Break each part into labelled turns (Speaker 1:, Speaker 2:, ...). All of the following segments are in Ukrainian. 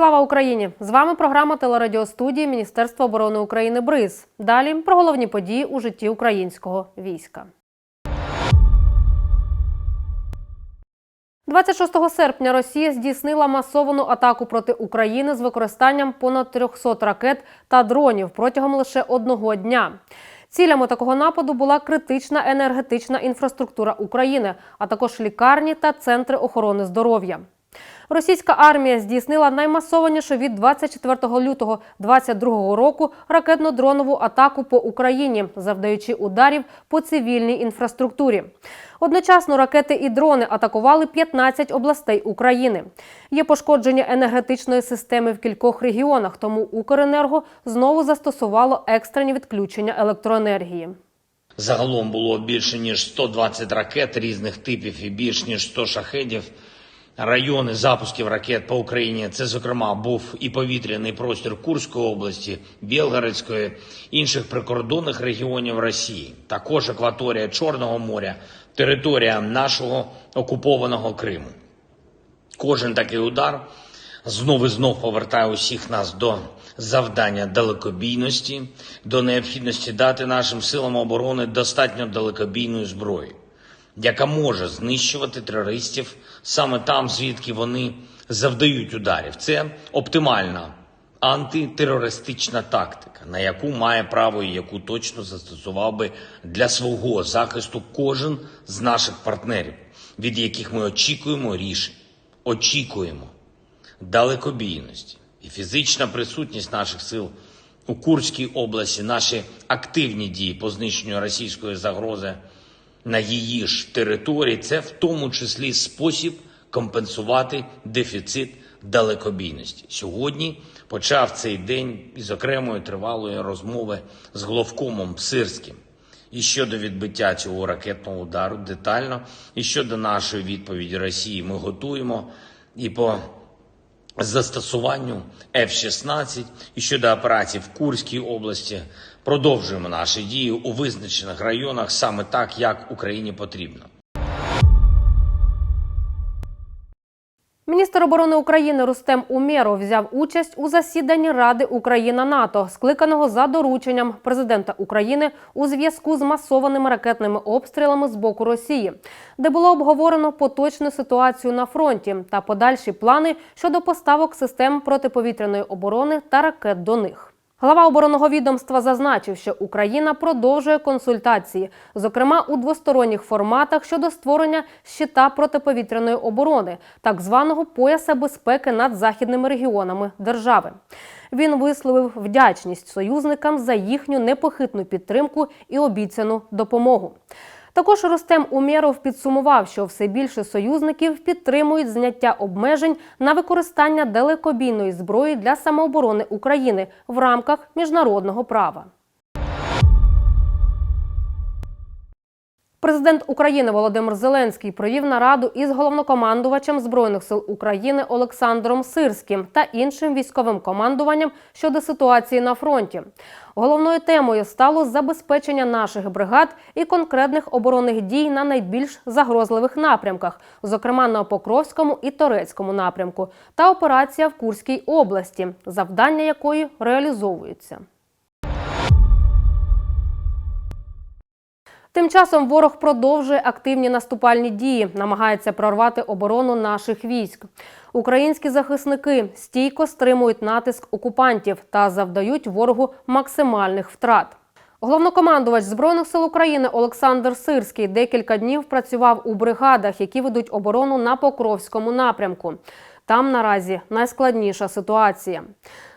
Speaker 1: Слава Україні! З вами програма телерадіостудії Міністерства оборони України БРИЗ. Далі про головні події у житті українського війська. 26 серпня Росія здійснила масовану атаку проти України з використанням понад 300 ракет та дронів протягом лише одного дня. Цілями такого нападу була критична енергетична інфраструктура України, а також лікарні та центри охорони здоров'я. Російська армія здійснила наймасованішу від 24 лютого 2022 року ракетно-дронову атаку по Україні, завдаючи ударів по цивільній інфраструктурі. Одночасно ракети і дрони атакували 15 областей України. Є пошкодження енергетичної системи в кількох регіонах, тому Укренерго знову застосувало екстрені відключення електроенергії.
Speaker 2: Загалом було більше ніж 120 ракет різних типів і більш ніж 100 шахедів. Райони запусків ракет по Україні це, зокрема, був і повітряний простір Курської області, Білгородської, інших прикордонних регіонів Росії, також акваторія Чорного моря, територія нашого окупованого Криму. Кожен такий удар знов і знов повертає усіх нас до завдання далекобійності, до необхідності дати нашим силам оборони достатньо далекобійної зброї, яка може знищувати терористів. Саме там, звідки вони завдають ударів. Це оптимальна антитерористична тактика, на яку має право і яку точно застосував би для свого захисту кожен з наших партнерів, від яких ми очікуємо рішень, очікуємо далекобійності. І фізична присутність наших сил у Курській області, наші активні дії по знищенню російської загрози на її ж території, це в тому числі спосіб компенсувати дефіцит далекобійності. Сьогодні почав цей день із окремої тривалої розмови з головкомом Сирським. І щодо відбиття цього ракетного удару детально, і щодо нашої відповіді Росії ми готуємо і по застосуванню F-16 і щодо операцій в Курській області продовжуємо наші дії у визначених районах саме так, як Україні потрібно.
Speaker 1: Міністр оборони України Рустем Умєров взяв участь у засіданні Ради Україна НАТО, скликаного за дорученням президента України у зв'язку з масованими ракетними обстрілами з боку Росії, де було обговорено поточну ситуацію на фронті та подальші плани щодо поставок систем протиповітряної оборони та ракет до них. Глава оборонного відомства зазначив, що Україна продовжує консультації, зокрема у двосторонніх форматах щодо створення щита протиповітряної оборони, так званого пояса безпеки над західними регіонами держави. Він висловив вдячність союзникам за їхню непохитну підтримку і обіцяну допомогу. Також Рустем Умєров підсумував, що все більше союзників підтримують зняття обмежень на використання далекобійної зброї для самооборони України в рамках міжнародного права. Президент України Володимир Зеленський провів нараду із головнокомандувачем Збройних сил України Олександром Сирським та іншим військовим командуванням щодо ситуації на фронті. Головною темою стало забезпечення наших бригад і конкретних оборонних дій на найбільш загрозливих напрямках, зокрема на Покровському і Торецькому напрямку, та операція в Курській області, завдання якої реалізовуються. Тим часом ворог продовжує активні наступальні дії, намагається прорвати оборону наших військ. Українські захисники стійко стримують натиск окупантів та завдають ворогу максимальних втрат. Головнокомандувач Збройних сил України Олександр Сирський декілька днів працював у бригадах, які ведуть оборону на Покровському напрямку. Там наразі найскладніша ситуація.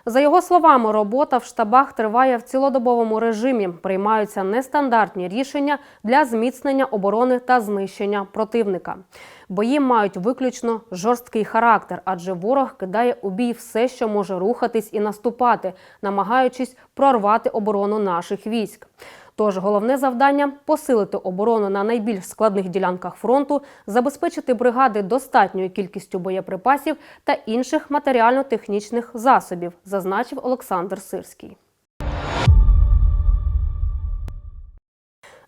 Speaker 1: За його словами, робота в штабах триває в цілодобовому режимі. Приймаються нестандартні рішення для зміцнення оборони та знищення противника. Бої мають виключно жорсткий характер, адже ворог кидає у бій все, що може рухатись і наступати, намагаючись прорвати оборону наших військ. Тож головне завдання посилити оборону на найбільш складних ділянках фронту, забезпечити бригади достатньою кількістю боєприпасів та інших матеріально-технічних засобів, зазначив Олександр Сирський.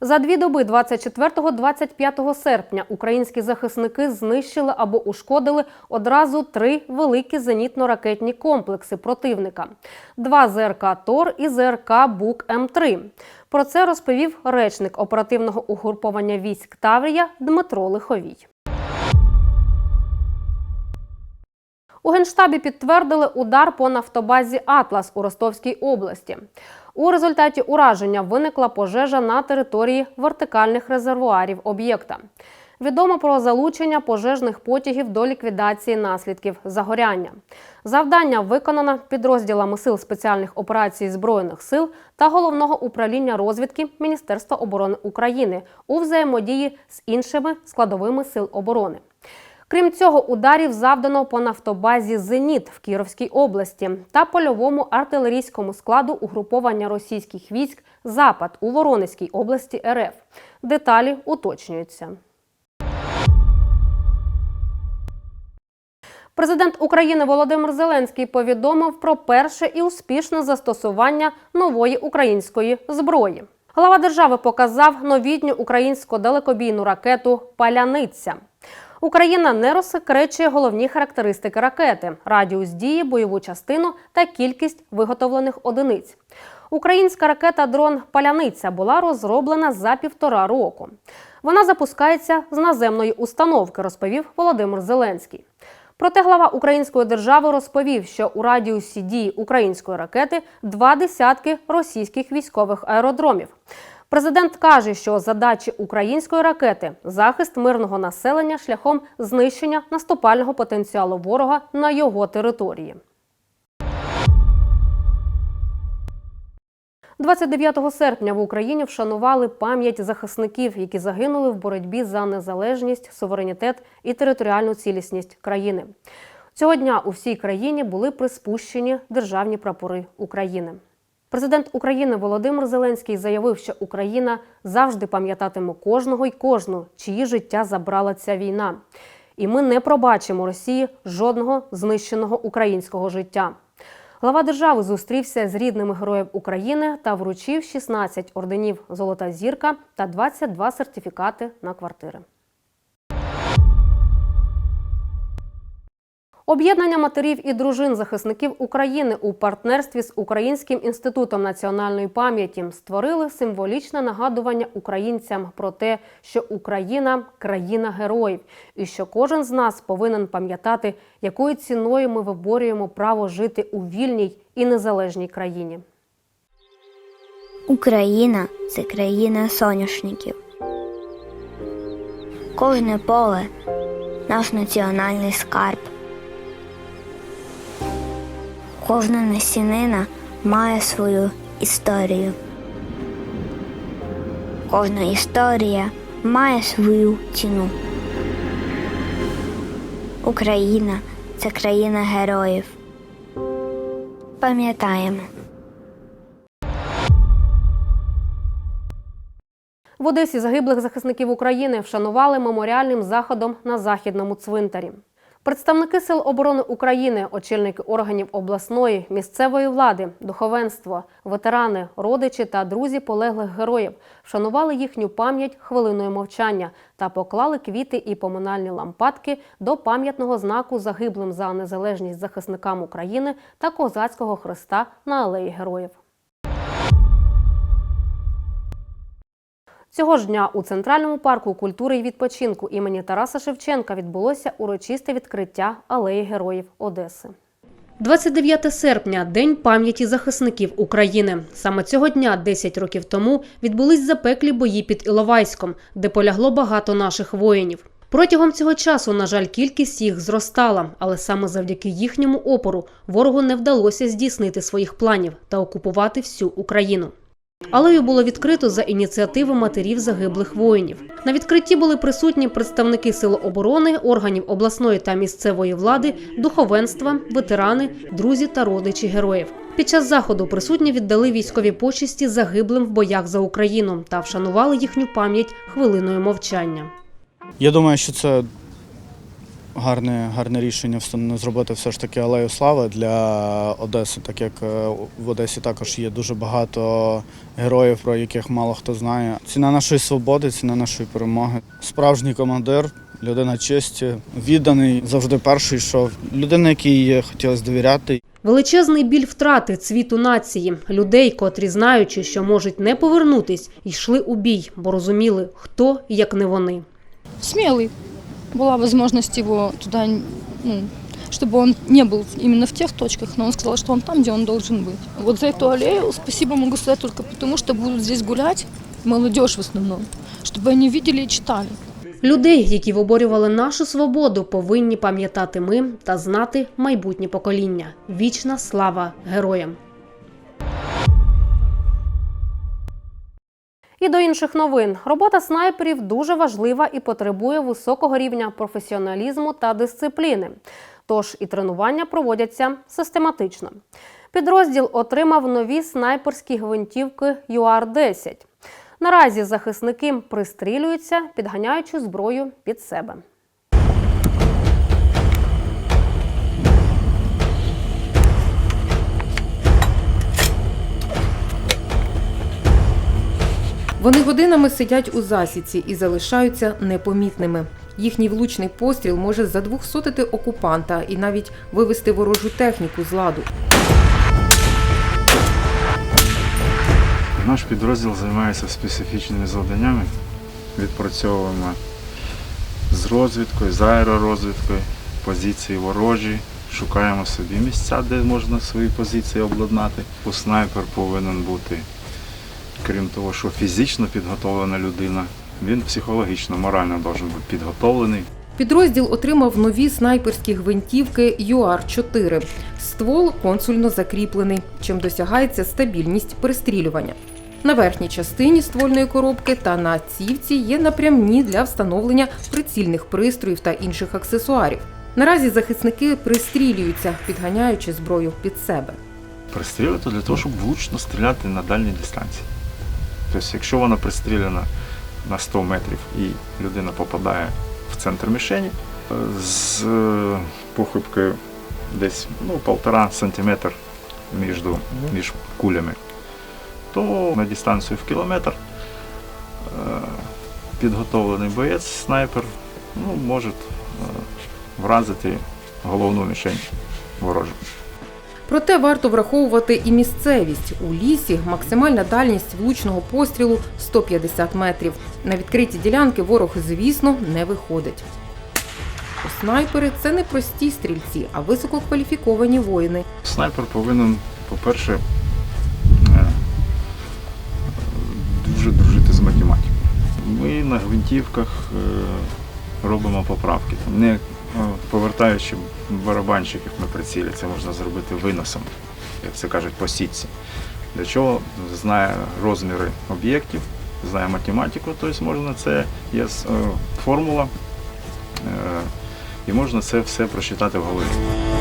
Speaker 1: За дві доби 24-25 серпня українські захисники знищили або ушкодили одразу три великі зенітно-ракетні комплекси противника: два ЗРК Тор і ЗРК Бук М3. Про це розповів речник оперативного угруповання військ Таврія Дмитро Лиховій. У Генштабі підтвердили удар по нафтобазі Атлас у Ростовській області. У результаті ураження виникла пожежа на території вертикальних резервуарів об'єкта. Відомо про залучення пожежних потягів до ліквідації наслідків загоряння. Завдання виконано підрозділами сил спеціальних операцій збройних сил та головного управління розвідки Міністерства оборони України у взаємодії з іншими складовими сил оборони. Крім цього, ударів завдано по нафтобазі Зеніт в Кіровській області та польовому артилерійському складу угруповання російських військ Запад у Воронезькій області РФ. Деталі уточнюються. Президент України Володимир Зеленський повідомив про перше і успішне застосування нової української зброї. Глава держави показав новітню українську далекобійну ракету Паляниця. Україна не розсекречує головні характеристики ракети: радіус дії, бойову частину та кількість виготовлених одиниць. Українська ракета дрон Паляниця була розроблена за півтора року. Вона запускається з наземної установки, розповів Володимир Зеленський. Проте глава української держави розповів, що у радіусі дії української ракети два десятки російських військових аеродромів. Президент каже, що задачі української ракети захист мирного населення шляхом знищення наступального потенціалу ворога на його території. 29 серпня в Україні вшанували пам'ять захисників, які загинули в боротьбі за незалежність, суверенітет і територіальну цілісність країни. Цього дня у всій країні були приспущені державні прапори України. Президент України Володимир Зеленський заявив, що Україна завжди пам'ятатиме кожного й кожну, чиї життя забрала ця війна. І ми не пробачимо Росії жодного знищеного українського життя. Глава держави зустрівся з рідними героїв України та вручив 16 орденів Золота зірка та 22 сертифікати на квартири. Об'єднання матерів і дружин захисників України у партнерстві з Українським інститутом національної пам'яті створили символічне нагадування українцям про те, що Україна країна героїв, і що кожен з нас повинен пам'ятати, якою ціною ми виборюємо право жити у вільній і незалежній країні.
Speaker 3: Україна це країна соняшників. Кожне поле наш національний скарб. Кожна насінина має свою історію. Кожна історія має свою ціну. Україна це країна героїв. Пам'ятаємо.
Speaker 1: В Одесі загиблих захисників України вшанували меморіальним заходом на західному цвинтарі. Представники сил оборони України, очільники органів обласної, місцевої влади, духовенство, ветерани, родичі та друзі полеглих героїв вшанували їхню пам'ять хвилиною мовчання та поклали квіти і поминальні лампадки до пам'ятного знаку загиблим за незалежність захисникам України та козацького хреста на алеї героїв. Цього ж дня у Центральному парку культури і відпочинку імені Тараса Шевченка відбулося урочисте відкриття алеї героїв Одеси. 29 серпня День пам'яті захисників України. Саме цього дня, 10 років тому, відбулись запеклі бої під Іловайськом, де полягло багато наших воїнів. Протягом цього часу, на жаль, кількість їх зростала, але саме завдяки їхньому опору ворогу не вдалося здійснити своїх планів та окупувати всю Україну. Алею було відкрито за ініціативи матерів загиблих воїнів. На відкритті були присутні представники Сил оборони, органів обласної та місцевої влади, духовенства, ветерани, друзі та родичі героїв. Під час заходу присутні віддали військові почесті загиблим в боях за Україну та вшанували їхню пам'ять хвилиною мовчання.
Speaker 4: Я думаю, що це гарне, гарне рішення зробити все ж таки алею слави для Одеси, так як е, в Одесі також є дуже багато героїв, про яких мало хто знає. Ціна нашої свободи, ціна нашої перемоги. Справжній командир, людина честі, відданий, завжди перший йшов. Людина, якій хотілося довіряти.
Speaker 1: Величезний біль втрати цвіту нації, людей, котрі, знаючи, що можуть не повернутись, йшли у бій, бо розуміли, хто як не вони.
Speaker 5: смелый Была возможность его туда, ну, чтобы он не был именно в тех точках, но он сказал, что он там, где он должен быть. Вот за эту аллею спасибо могу сказать только потому, что будут здесь гулять молодежь в основном, чтобы они видели и читали.
Speaker 1: Людей, які виборювали нашу свободу, повинні пам'ятати ми та знати майбутнє покоління. Вічна слава героям! І до інших новин. Робота снайперів дуже важлива і потребує високого рівня професіоналізму та дисципліни. Тож і тренування проводяться систематично. Підрозділ отримав нові снайперські гвинтівки ЮАР-10. Наразі захисники пристрілюються, підганяючи зброю під себе.
Speaker 6: Вони годинами сидять у засіці і залишаються непомітними. Їхній влучний постріл може задвухсотити окупанта і навіть вивести ворожу техніку з ладу.
Speaker 7: Наш підрозділ займається специфічними завданнями. Відпрацьовуємо з розвідкою, з аеророзвідкою, позиції ворожі, шукаємо собі місця, де можна свої позиції обладнати. У снайпер повинен бути, крім того, що фізично підготовлена людина, він психологічно, морально має бути підготовлений.
Speaker 6: Підрозділ отримав нові снайперські гвинтівки ЮАР-4. Ствол консульно закріплений, чим досягається стабільність перестрілювання. На верхній частині ствольної коробки та на цівці є напрямні для встановлення прицільних пристроїв та інших аксесуарів. Наразі захисники пристрілюються, підганяючи зброю під себе.
Speaker 7: Пристрілювати для того, щоб влучно стріляти на дальній дистанції. Тобто, якщо вона пристріляна на 100 метрів і людина попадає в центр мішені з е, похибкою десь ну, полтора сантиметр між, між кулями, то на дистанцію в кілометр е, підготовлений боєць, снайпер, ну, може е, вразити головну мішень ворожу.
Speaker 6: Проте варто враховувати і місцевість. У лісі максимальна дальність влучного пострілу 150 метрів. На відкриті ділянки ворог, звісно, не виходить. Снайпери це не прості стрільці, а висококваліфіковані воїни.
Speaker 7: Снайпер повинен, по-перше, е, дуже дружити з математикою. Ми на гвинтівках е, робимо поправки. Не повертаючи барабанщиків на прицілі, це можна зробити виносом, як це кажуть, по сітці. Для чого знає розміри об'єктів, знає математику, тобто можна це є е, формула, е, і можна це все прочитати в голові.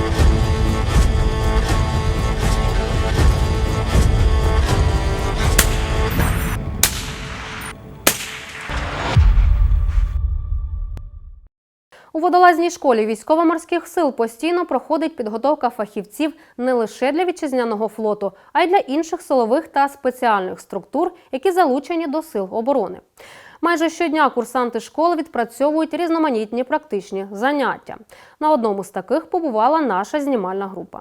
Speaker 1: Водолазній школі військово-морських сил постійно проходить підготовка фахівців не лише для вітчизняного флоту, а й для інших силових та спеціальних структур, які залучені до сил оборони. Майже щодня курсанти школи відпрацьовують різноманітні практичні заняття. На одному з таких побувала наша знімальна група.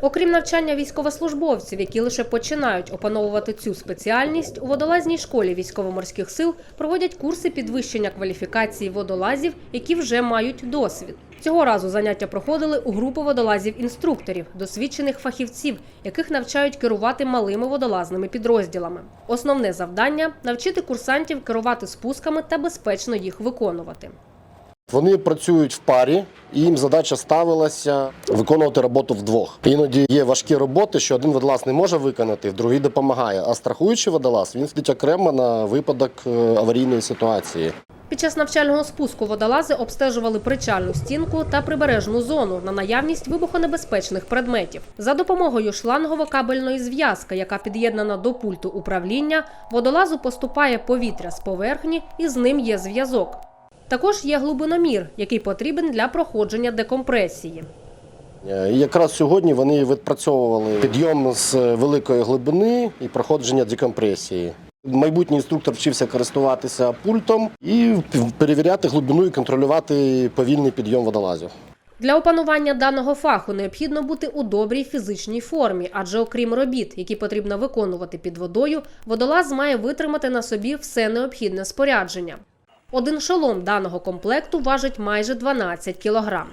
Speaker 1: Окрім навчання військовослужбовців, які лише починають опановувати цю спеціальність, у водолазній школі військово-морських сил проводять курси підвищення кваліфікації водолазів, які вже мають досвід. Цього разу заняття проходили у групи водолазів-інструкторів, досвідчених фахівців, яких навчають керувати малими водолазними підрозділами. Основне завдання навчити курсантів керувати спусками та безпечно їх виконувати.
Speaker 8: Вони працюють в парі, і їм задача ставилася виконувати роботу вдвох. Іноді є важкі роботи, що один водолаз не може виконати, другий допомагає. А страхуючий водолаз він сидить окремо на випадок е, аварійної ситуації.
Speaker 1: Під час навчального спуску водолази обстежували причальну стінку та прибережну зону на наявність вибухонебезпечних предметів. За допомогою шлангово-кабельної зв'язки, яка під'єднана до пульту управління, водолазу поступає повітря з поверхні і з ним є зв'язок. Також є глибиномір, який потрібен для проходження декомпресії.
Speaker 8: Е, якраз сьогодні вони відпрацьовували підйом з великої глибини і проходження декомпресії. Майбутній інструктор вчився користуватися пультом і перевіряти глибину і контролювати повільний підйом водолазів.
Speaker 1: Для опанування даного фаху необхідно бути у добрій фізичній формі, адже окрім робіт, які потрібно виконувати під водою, водолаз має витримати на собі все необхідне спорядження. Один шолом даного комплекту важить майже 12 кілограм.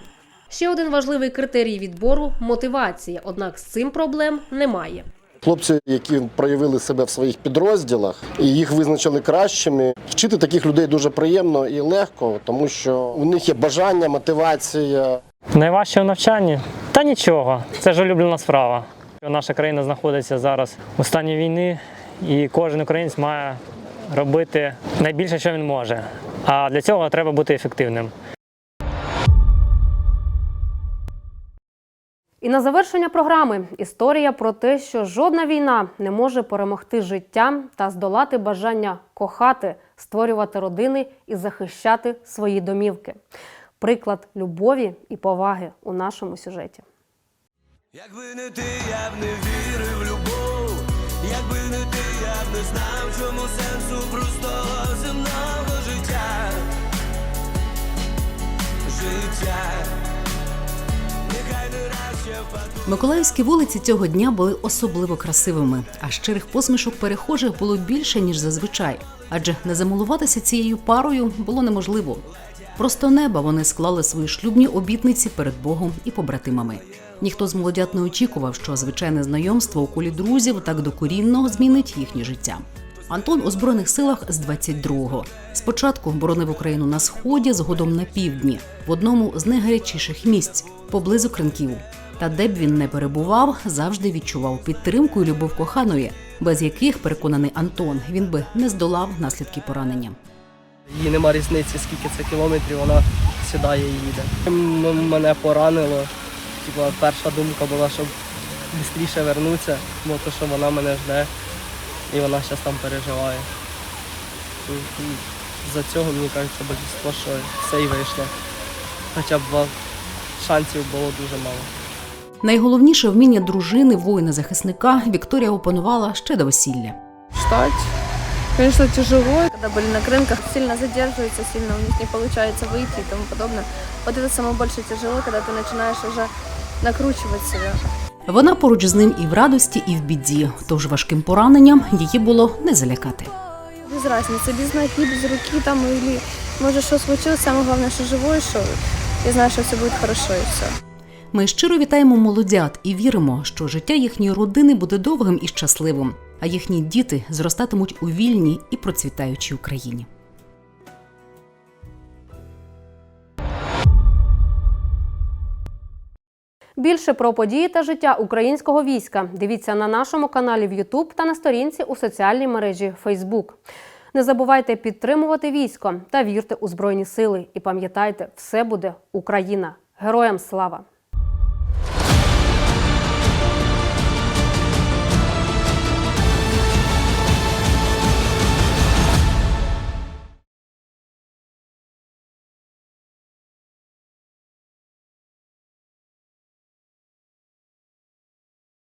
Speaker 1: Ще один важливий критерій відбору мотивація, однак з цим проблем немає.
Speaker 8: Хлопці, які проявили себе в своїх підрозділах і їх визначили кращими, вчити таких людей дуже приємно і легко, тому що у них є бажання, мотивація.
Speaker 9: Найважче у навчанні? Та нічого, це ж улюблена справа. Наша країна знаходиться зараз у стані війни, і кожен українець має робити найбільше, що він може. А для цього треба бути ефективним.
Speaker 1: І на завершення програми історія про те, що жодна війна не може перемогти життя та здолати бажання кохати, створювати родини і захищати свої домівки. Приклад любові і поваги у нашому сюжеті.
Speaker 10: Якби не ти, я б не вірив в любов, якби не ти, не знав, чому сенсу простого земного життя. Життя.
Speaker 11: Миколаївські вулиці цього дня були особливо красивими, а щирих посмішок перехожих було більше ніж зазвичай, адже не замилуватися цією парою було неможливо. Просто неба вони склали свої шлюбні обітниці перед Богом і побратимами. Ніхто з молодят не очікував, що звичайне знайомство у колі друзів так докорінно змінить їхнє життя. Антон у збройних силах з 22-го. Спочатку боронив Україну на сході, згодом на півдні, в одному з найгарячіших місць поблизу Кринків. Та де б він не перебував, завжди відчував підтримку і любов коханої, без яких, переконаний Антон, він би не здолав наслідки поранення.
Speaker 12: Їй нема різниці, скільки це кілометрів, вона сідає і їде. Мене поранило. Типа, перша думка була, щоб швидше вернутися, бо то, що вона мене жде і вона зараз там переживає. І, за цього, мені кажеться, більшість, що все і вийшло. Хоча б шансів було дуже мало.
Speaker 11: Найголовніше вміння дружини, воїна-захисника Вікторія опанувала ще до весілля.
Speaker 5: Ждать, конечно, тяжело.
Speaker 13: когда были на рынках, сильно задерживаются, сильно у них не получается выйти и тому подобное. Вот это самое больше тяжело, когда ты начинаешь уже накручивать себя.
Speaker 11: Вона поруч з ним і в радості, і в біді, тож важким пораненням її було не залякати.
Speaker 13: Без разницы, без ноги, без руки там или может что случилось, самое главное, что живой, что я знаю, что все будет хорошо и все.
Speaker 11: Ми щиро вітаємо молодят і віримо, що життя їхньої родини буде довгим і щасливим, а їхні діти зростатимуть у вільній і процвітаючій Україні.
Speaker 1: Більше про події та життя українського війська дивіться на нашому каналі в YouTube та на сторінці у соціальній мережі Facebook. Не забувайте підтримувати військо та вірте у Збройні Сили. І пам'ятайте, все буде Україна. Героям слава!